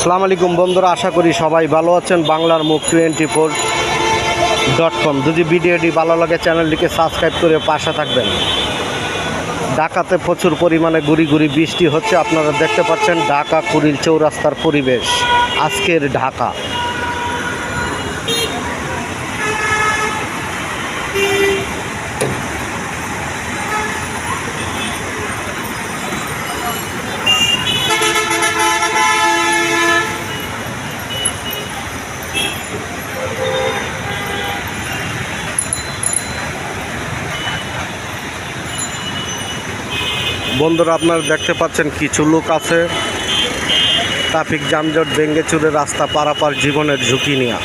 আসসালামু আলাইকুম বন্ধুরা, আশা করি সবাই ভালো আছেন। বাংলার মুখ টোয়েন্টি ফোর ডট কম। যদি ভিডিওটি ভালো লাগে, চ্যানেলটিকে সাবস্ক্রাইব করে পাশে থাকবেন। ঢাকাতে প্রচুর পরিমাণে গুড়ি গুড়ি বৃষ্টি হচ্ছে, আপনারা দেখতে পাচ্ছেন ঢাকা কুড়িল চৌরাস্তার পরিবেশ। আজকের ঢাকা। বন্ধুরা, আপনারা দেখতে পাচ্ছেন কিছু লোক আছে। ট্রাফিক যানজট ভেঙ্গে চুরে রাস্তা পারাপার জীবনের ঝুঁকি নিয়ে।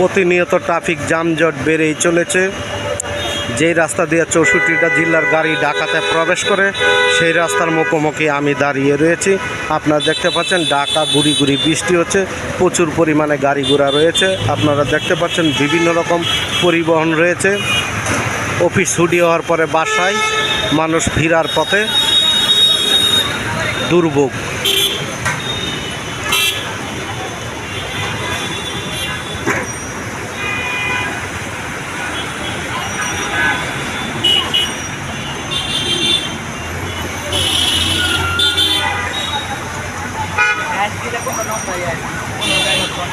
প্রতিনিয়ত ট্রাফিক যানজট বেড়েই চলেছে। যেই রাস্তা দিয়ে চৌষট্টিটা জেলার গাড়ি ঢাকাতে প্রবেশ করে, সেই রাস্তার মুখোমুখি আমি দাঁড়িয়ে রয়েছি। আপনারা দেখতে পাচ্ছেন, ঢাকা গুড়ি গুড়ি বৃষ্টি হচ্ছে, প্রচুর পরিমাণে গাড়ি ঘোড়া রয়েছে। আপনারা দেখতে পাচ্ছেন, বিভিন্ন রকম পরিবহন রয়েছে। অফিস ছুটি হওয়ার পরে বাসায় মানুষ ফিরার পথে দুর্ভোগ। At kita ko anong bayan. Ano tayo po?